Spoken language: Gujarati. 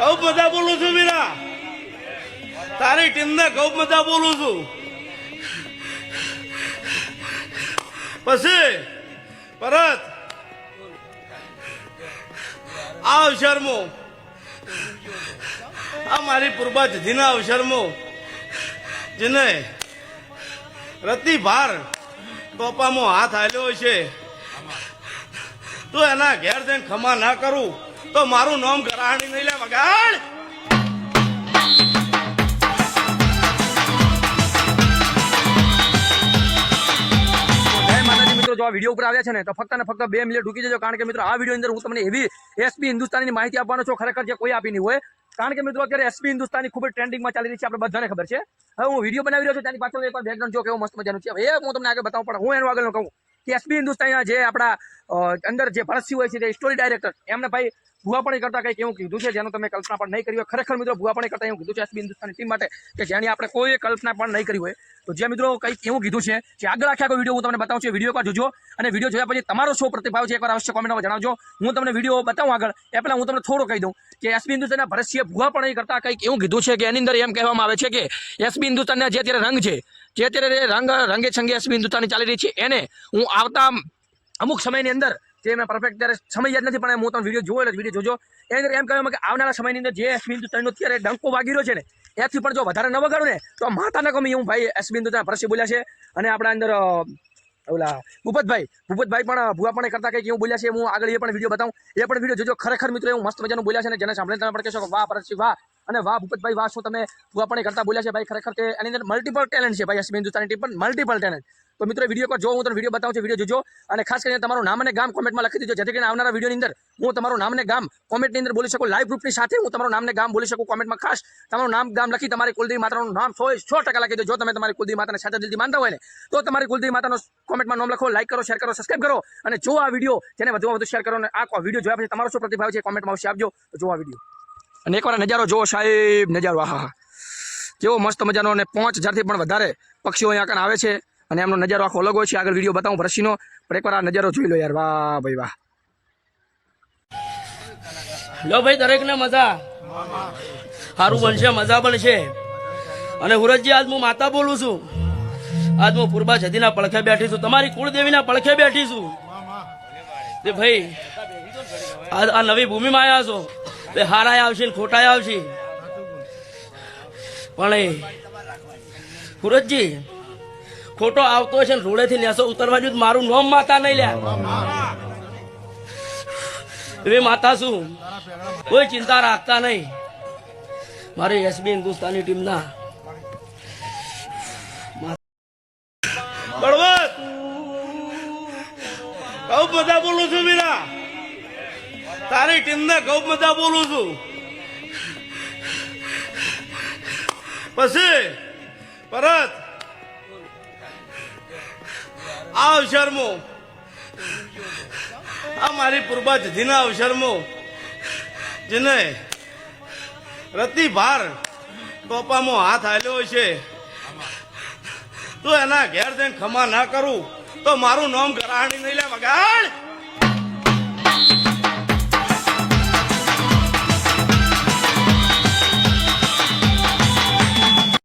મજા બોલું છું મીરા. તારી ટીમને કઉ બધા બોલું છું. પછી પરત આ અવસરમાં આ મારી પૂર્વા જધીના અવસરમાં જેને રતિ ભાર ટોપામાં હાથ આલ્યો છે તો એના ઘેર જઈને ખમા ના કરું. તો મારું નામ ગરાણી નહીં લે વગાડ. જો આ વીડિયો ઉપર આવ્યા છે ને, તો ફક્ત ને ફક્ત બે મિનિટ રૂકી જજો કારણ કે મિત્રો, આ વીડિયો અંદર હું તમને એવી એસપી હિન્દુસ્તાની માહિતી આપવાનો છું, ખરેખર જે કોઈ આપી નહીં હોય. કારણ કે મિત્રો, અત્યારે એસપી હિન્દુસ્તાની ખૂબ જ ટ્રેન્ડિંગમાં ચાલી રહી છે, આપણે બધાને ખબર છે. હવે હું વીડિયો બનાવી રહ્યો છું તેની પાછળ એક બેકગ્રાઉન્ડ જો કેવું મસ્ત મજાનું છે. એ હું તમને આગળ બતાવું, પણ હું એનું આગળ કહું કે એસપી હિન્દુસ્તાની જે આપણા અંદર જે ભરતસિંહ હોય છે તે સ્ટોરી ડાયરેક્ટર એમને ભાઈ ભૂવાપણી કરતા કંઈક એવું કીધું છે, જેનું તમે કલ્પના પણ નહીં કરી હોય. ખરેખર મિત્રો ભુવાપણી કરતા એવું કીધું છે એસબી હિન્દુસ્તાની ટીમ માટે, કે જેની આપણે કોઈ કલ્પના પણ નહીં કરી હોય. તો જે મિત્રો કંઈક એવું કીધું છે, જે આગળ આખા વીડિયો હું તમને બતાવું છું વીડિયો એકવાર જોજો. અને વીડિયો જોયા પછી તમારો શું પ્રતિભાવ છે, એકવાર અવશ્ય કોમેન્ટમાં જણાવજો. હું તમને વીડિયો બતાવું આગળ. એ પહેલાં હું તમને થોડો કહી દઉં કે એસબી હિન્દુસ્તાનના ભરતસિંહ ભુવાપણી કરતા કંઈક એવું કીધું છે કે એની અંદર એમ કહેવામાં આવે છે કે એસબી હિન્દુસ્તાનના જે અત્યારે રંગ છે, જે અત્યારે રંગ, રંગે છંગે એસબી હિન્દુસ્તાની ચાલી રહી છે, એને હું આવતા અમુક સમયની અંદર જે મેં પરફેક્ટ ત્યારે સમય યાદ નથી, પણ હું તમને વીડિયો જોયો એટલે વીડિયો જોજો. એની અંદર એમ કહેવામાં કે આવનારા સમયની અંદર જે એસબી હિન્દુસ્તાનનો અત્યારે ડંકો વાગી રહ્યો છે ને, એથી પણ જો વધારે ન વગાડો ને, તો માતાને કમી હું ભાઈ એસબી ત્યાં પરસી બોલ્યા છે. અને આપણા અંદર ઓલા ભૂપતભાઈ ભૂપતભાઈ પણ ભૂવા પણ કરતા કંઈક એવું બોલ્યા છે, હું આગળ એ પણ વીડિયો બતાવું. એ પણ વીડિયો જોજો. ખરેખર મિત્રો એવું મસ્ત મજાનું બોલ્યા છે અને જેને સાંભળીને તમે પણ કહેશો વાહ પરસી, વાહ. અને વાહ, ભૂપતભાઈ, વાહ, શું તમે ભૂવા પણ કરતા બોલ્યા છે ભાઈ? ખરેખર કે એની અંદર મલ્ટિપલ ટેલેન્ટ છે ભાઈ એસબી હિન્દુસ્તાની ટીમ પણ મલ્ટિપલ ટેલેન્ટ તો મિત્રો વીડિયો પર જો હું તમને વીડિયો બતાવું છું વીડિયો જોજો. અને ખાસ કરીને તમારું નામ અને ગામ કોમેન્ટમાં લખી દીજો, જેથી કરીને આવનારા વિડીયોની અંદર હું તમારું નામ અને ગામ કોમેન્ટની અંદર બોલી શકું લાઈવ ગ્રુપની સાથે હું તમારું નામ અને ગામ બોલી શકું કોમેન્ટમાં ખાસ. તમારું નામ, ગામ લખી તમારી કુલદેવી માતાનું નામ સો સો ટકા લખી દો જો તમે તમારી કુલદેવી માતાને સાચા દિલથી માનતા હોય ને, તો તમારી કુલદેવી માતાનો કોમેન્ટમાં નામ લખો લાઈક કરો શેર કરો સબસ્ક્રાઈબ કરો. અને જો આ વીડિયો જેને વધુમાં વધુ શેર કરો અને આ વીડિયો જોયા પછી તમારો શું પ્રતિભાવ છે? કોમેન્ટમાં આવશે આપજો. તો જો આ વીડિયો અને એકવાર નજારો જો સાહેબ, નજારો, આહા હા કેવો મસ્ત મજાનો અને પાંચ હજારથી પણ વધારે પક્ષીઓ અહીંયા આગળ આવે છે અને એમનો નજારો આખો અલગ હોય છે. આગળ વીડિયો બતાવું ભરસીનો પણ એકવાર આ નજારો જોઈ લો યાર. વાહ, ભાઈ, વાહ. લો ભાઈ, દરેકને મજા. સારું બનશે, મજા બનશે. અને હુરતજી, આજ હું માતા બોલું છું. આજ હું પૂર્વા જતીના પડખે બેઠી છું. તમારી કુળદેવીના પડખે બેઠી છું. તે ભાઈ, આ નવી ભૂમિમાં આવ્યા છો. તે હારાય આવશે ખોટાય આવશે. પણ એ સુરજજી, ખોટો આવતો છે ને રોડેથી નેસો ઉતરવા જો મારું નોમ માતા નહીં લ્યા એવી માતા શું? કોઈ ચિંતા રાખતા નહીં. મારી એસબી હિન્દુસ્તાની ટીમના બળવત! બધા બોલું છું મીરા. તારી ટીમને ગૌ મજા બોલું છું. પછી પરત આ અવસરમાં આ મારી પૂર્વા જધીના અવસરમાં જેને રતિ ભાર ટોપામાં હાથ આલ્યો છે. તો એના ઘેર જઈને ખમા ના કરું, તો મારું નામ ગરાણી નહીં લે, વગાડ.